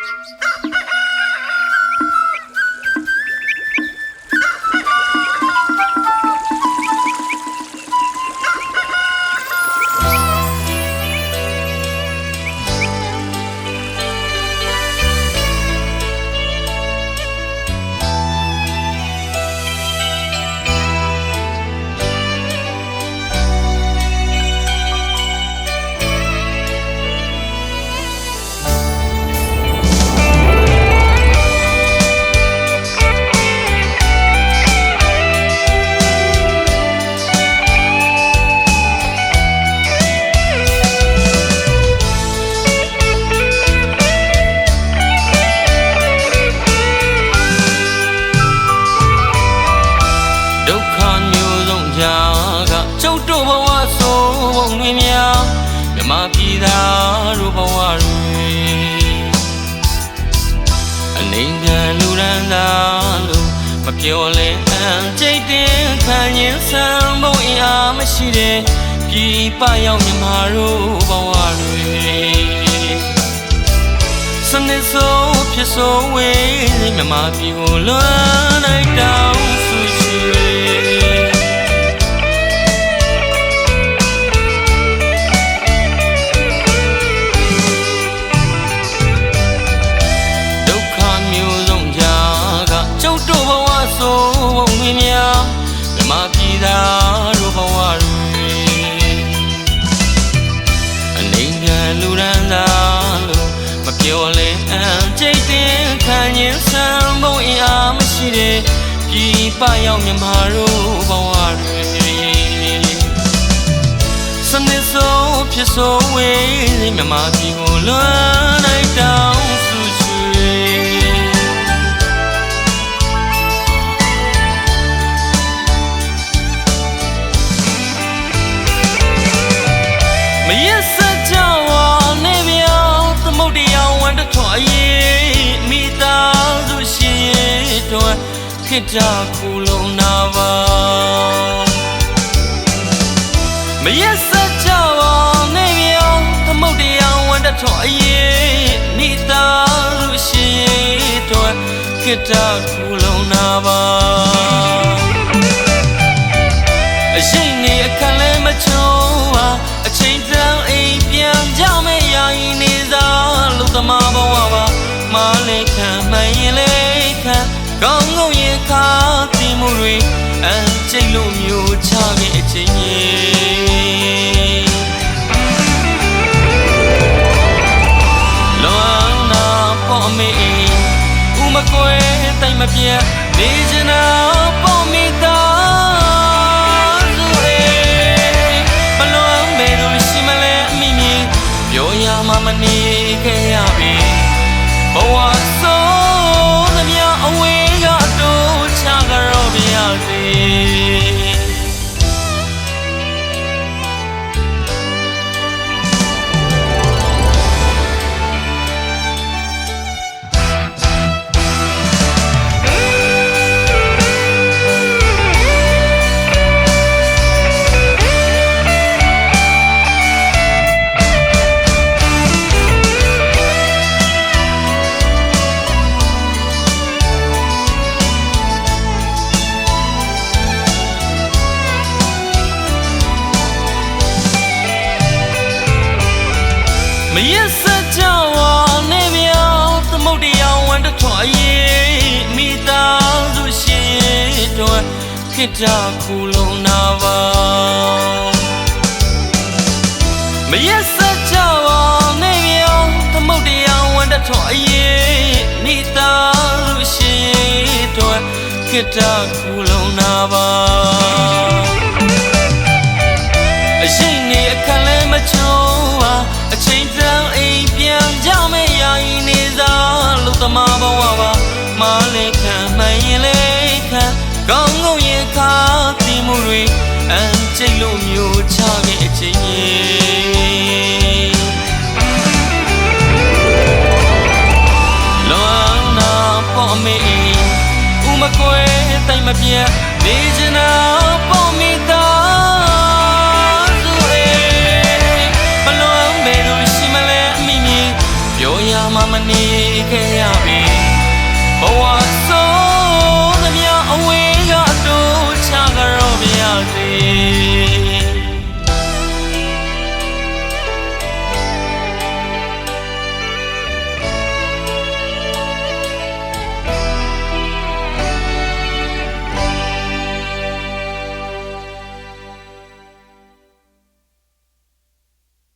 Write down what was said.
Ah, ah. အနေကလူရန်သာလို့မပြောလဲအန်ကြိတ်တင်ခံရင်ဆံဘုံအင်အားမရှိတဲ့ပြည်ပရောက်မြမတို့ဘဝတွေစနေဆိုးဖြစ်ဆိုးဝေးမြမပြည်ကိုလွမ်းလိုက်တော လူရန်သာလို့မပြောလဲအန်ကြိတ်တင်ခံရင်ဆံဘုံအင်အားမရှိတဲ့ပြည်ပရောက်မြမတို့ဘဝတွေစနေဆိုးဖြစ်ဆိုးဝေးမြမပြည်ကိုလွမ်း ခိတ္တခုလုံးနာပါမရစကြဝါနေမြောင်သမုတ်တရားဝန်တထွားရေးမိသားစုရှင်ရဲ့တွင်ခိတ္တခုလုံးနာပါအရှိန်နေအခက်လဲမချုံပါအချိန်တန်အိမ်ပြန်ကြမယ့်ရာရင်နေစားလူသမားဘဝပါမလေးခံမရင်လေးခံ ကောင်းငုံရင်ခါတီမှုတွေအန်ကျိတ်လို့မျိုးချခဲ့အချိန်ကြီးလွန်နာပေါ်မေဥမကွဲတိုင်မပြတ်နေချင်တာပေါ်မိသားစုအေဘလွန်မေလို့ရှိမလဲအမိမြေပြောရမှမနေခဲ့ရပြီဘဝဆိုး မရစကြဝါနေမြောင်သမုတ်တရားဝန်တထွားရေးမိသားစုရှင်တွင်ခိတ္တခုလုံးနာပါမရစကြဝါနေမြောင်သမုတ်တရားဝန်တထွားရေးမိသားစုရှင်တွင်ခိတ္တခုလုံးနာပါအရှိန်နေအခက်လဲမချုံ မလေးခံမရင်လေးခံကောင်းငုံရင်ခါတီမှုတွေအန်ကျိတ်လို့မျိုးချခဲ့အချိန်ကြီးလွန်နာပေါ်မေဥမကွဲတိုင်မပြတ်နေချင်